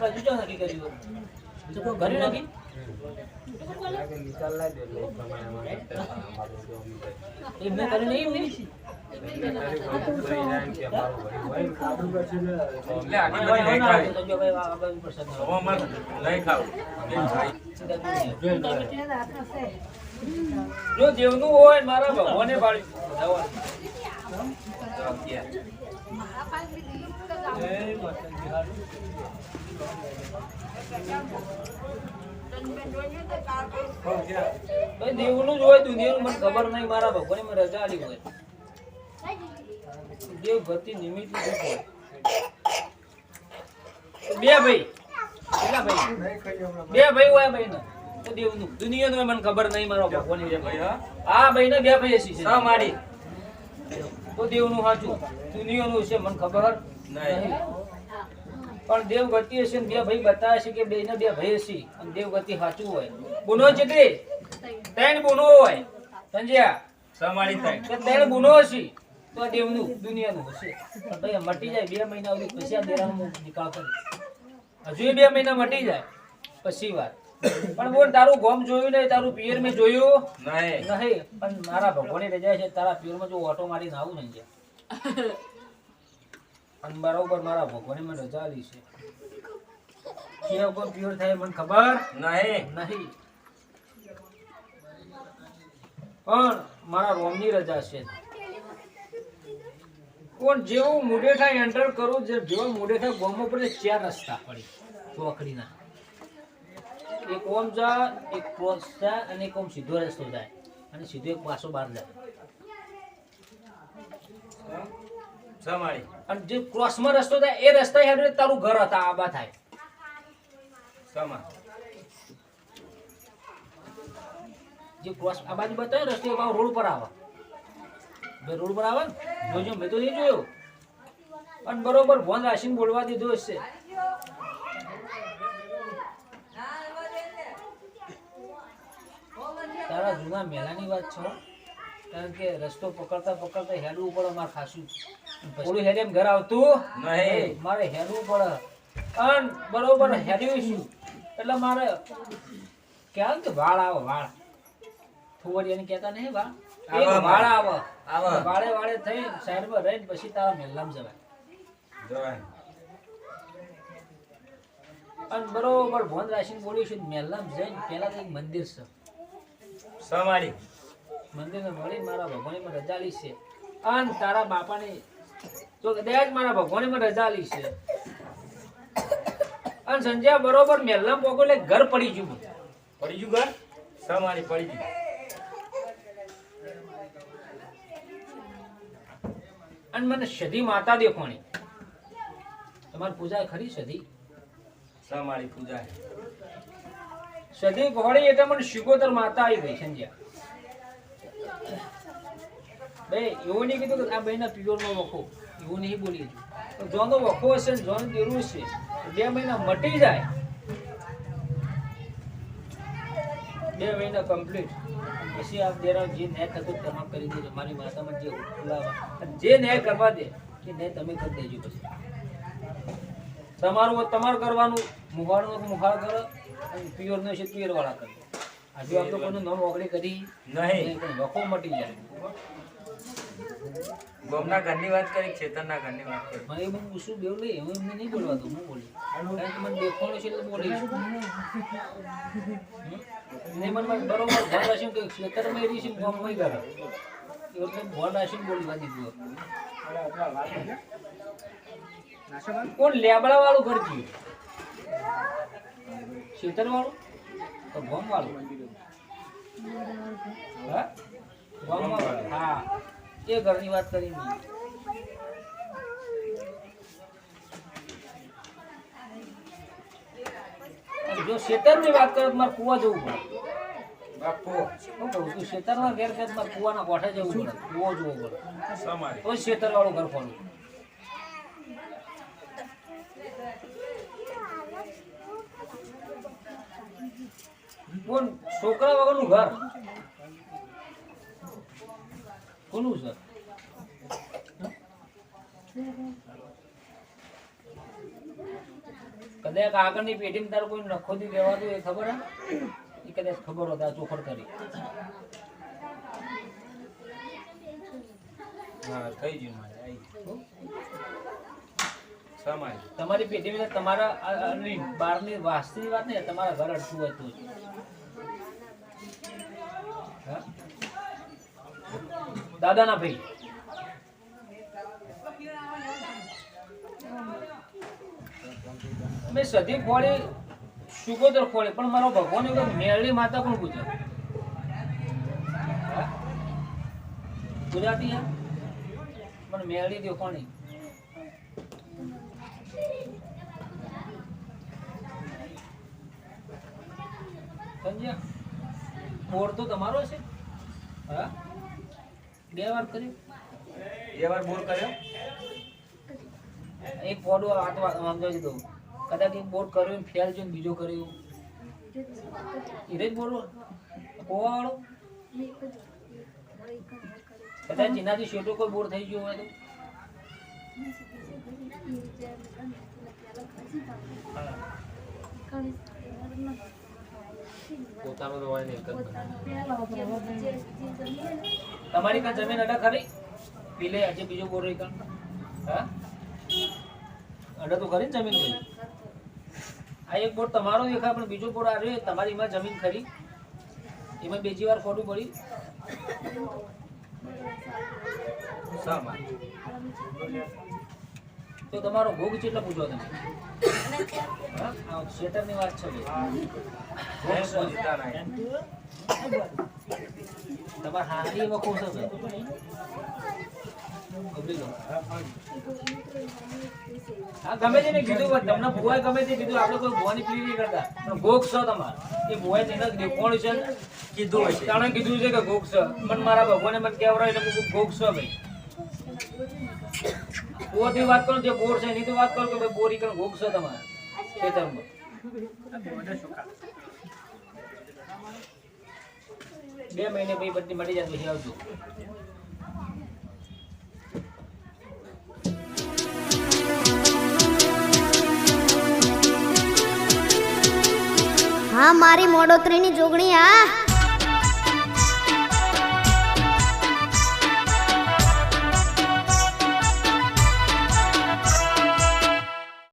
આપણે હજુ નક્કી કર્યું તો કોઈ ઘરે નક્કી એમને નહીં એમને? જો દેવનું હોય મારા ભગવાને પાડી. ભગવાન. દેવનું જ હોય દુનિયાનું મને ખબર નહીં મારા ભગવાને મને રજા આલી હોય. દેવ ભક્તિ નિમિત્ત બે ભાઈ કેટલા ભાઈ? બે ભાઈ હોય ભાઈ ને તો દેવનું દુનિયાનું મને ખબર નહીં મારો ભગવાન બે ભાઈ હા? આ ભાઈ ને બે ભાઈ હસી છે મારી. તો દેવનું સાચું. દુનિયાનું છે મને ખબર નહીં. નહીં પણ દેવ ગતિ હશે ને બે ભાઈ બતાવે છે કે બે ને બે ભાઈ હશે. અને દેવ ગતિ સાચું હોય. ગુનો ચેટલી ત્રણ ગુનો હોય. સંજ્યા? સા મારી થાય. કે ત્રણ ગુનો હશે. તો દેવનું દુનિયાનું હશે. પણ ભાઈ મટી જાય બે મહિના સુધી પછી આ દેરાનો નિકાલ કરી. હજુ બે મહિના મટી જાય. પછી વાત. પણ બોલ તારું ગોમ જોયું નહીં? તારું પિયર મેં જોયું? નહીં. નહીં. પણ મારા ભગવાને રજા છે. તારા પિયરમાં જો ઓટો મારીને આવું ને અહીંયા અને બરોબર મારા ભગવાને મને રજા આલી છે. કે કોઈ પ્યોર થાય મને ખબર નહીં. નહીં. પણ મારા રોમની રજા છે. કોણ જેવું મુડેઠા એન્ટર કરું જે જેવો મુડેઠા ગોમો પડે ચાર રસ્તા પડી ચોકડીના. એક ઓમ જા એક ક્રોસ જાય અને એક ઓમ સીધો રસ્તો જાય અને સીધો એક પાછો બહાર જાય. મારી. અને જે ક્રોસમાં રસ્તો થાય એ રસ્તા હેઠળ તારું ઘર હતા આબા થાય. સમા જે ક્રોસ આ બાજુ બતાવે રસ્તે પાછો રોડ પર આવે. બે રોડ પર આવે ને? જોજો મેં તો એ જોયો. પણ બરોબર ફોન રાખીને બોલવા દીધો હશે. તારા જૂના મેલાની વાત છે કારણ કે રસ્તો પકડતા પકડતા હેડવું પડે અમારે ખાસું. થોડું હેડે ઘર આવતું નહીં. મારે હેડવું પડે. અન બરોબર હેડ્યું છું એટલે મારે ને કે વાળ આવે વાળ. ફુવરિયાને કહેતા નહીં વાળ. એક વાળ આવે. આવે. વાળે વાળે થઈ સાઈડમાં રહીને પછી તારા મેલ્લામાં જવાય. જવાય. અને બરોબર ભોન રાખીને બોલ્યું છું મેલ્લામાં જઈને પહેલા તો એક મંદિર છે. સા મંદિરને મળી મારા ભગવાને મને રજા આલી છે. અને તારા બાપાની તો કદાચ મારા ભગવાને મને રજા આલી છે અને સંજય બરોબર મેલ્લામાં પોકો એટલે ઘર પડી ગયું પડી ગયું ઘર? સા પડી ગયું. અને મને સધી માતા દેખોણી તમારી પૂજા ખરી સધી સા પૂજા. સધી ઘોડી એટલે મને શિકોતર માતા આવી ગઈ સંજ્યા બે એવું નહીં કીધું કે આ બેના પિયોરનો વખો. એવું નહીં બોલી તો જોનો વખો હશે ને જોન દેરું છે. બે મહિના મટી જાય. બે મહિના કમ્પ્લીટ પછી આપ દેરા જે ન્યાય થતું તમામ કરી દેજો. મારી માતામાં જે ખુલાવા જે ન્યાય કરવા દે એ ન્યાય તમે કરી દેજો પછી. તમારું તમારું કરવાનું. હોય તો કરો. અને પિયોર નો છે પિયર વાળા કરો. હજુ આપણે કોઈનું નામ ઓગળી કરી. નહીં. વખો મટી જાય. ગોમના ઘરની વાત કરી ચેતનના ઘરની વાત કરી? મને હું પૂછું બેવ નહીં, હું એમને નહીં બોલવા દઉં હું બોલી. કારણ કે મને દેખવાનું છે એટલે બોલીશ ને મને બરોબર ઘર રાખીને કે ખેતરમાં એરી છે ગામમાં કરે એટલે ધ્યાન રાખીને બોલવા દીધું કોણ લેબડા વાળું ઘર છે ખેતર વાળું તો ગામ વાળું હા? ગામ વાળું હા. એ ઘરની વાત કરી જો શેતરની વાત કરો મારે કુવા જવું પડે. બાપુ શું કહું શેતરના ઘેર ઘેર મારે કુવાના કોઠે જવું પડે. કુવો જવું પડે તો શેતર વાળું ઘર ખોલું. કોણ? છોકરા વગરનું ઘર? કોનું છે કદાચ આગળની પેઢીમાં તારું કોઈ નખોદી રહેવાતું એ ખબર હે? એ કદાચ ખબર હોત આ ચોખડ કરી. હા થઈ ગયું મારે. આઈ ગયું. સમારી તમારી તમારા બારની વાસ્તવિક વાત ને તમારા ઘર અડતું હતું. હા? દાદાના ભાઈ. મેં સધી ખોળી, સુગોદર ખોળી, પણ મારો ભગવાન એવો મેળડી માતા પણ હા? ગુજરાતી પણ મેળી દો કોણી સમજ્યા બોર તો તમારો છે? હા? બે વાર કર્યું? બે વાર બોર કર્યો? એક પોડો આટવા છે તો કદાચ એક બોર્ડ કર્યો ને ફેલ છે ને બીજો કર્યો. હીરે જ બોર? કોવા વાળો કદાચ એનાથી છેટો કોઈ બોર થઈ ગયો હોય તો? પોતાનો તો હોય ને એક જ. બનાવે. તમારી કાં જમીન અડા ખરી? પેલે આજે બીજો બોર રહી કાં હા? અડા તો ખરી ને જમીન ભાઈ આ એક બોર તમારો દેખાય પણ બીજો બોર આવ્યો તમારી એમાં જમીન ખરી? એમાં બીજી વાર ખોટું પડી? તો તમારો ભોગ કેટલો પૂછો તમે? હા? આ શેટરની વાત છે. તમારે હારી એમાં ખુશ હશે હા ગમે તેને કીધું તમને ભુવાએ ગમે તે કીધું, આપણે કોઈ ભુવાની નહીં કરતા. પણ ગોખ છો તમારે. એ ભુવાએ તેને કોણ છે કીધું હશે તાણે કીધું છે કે ગોખ છે. પણ મારા ભગવાને મને કહેવડાય એટલે હું ગોખ છો ભાઈ. બોરથી વાત કરો જે બોર છે એની તો વાત કરો કે બોરી કરીને ગોખ છો તમારે બે મહિને પછી બધી મળી જાય પછી આવજો. હા મારી મોડોતરીની જોગણી હા.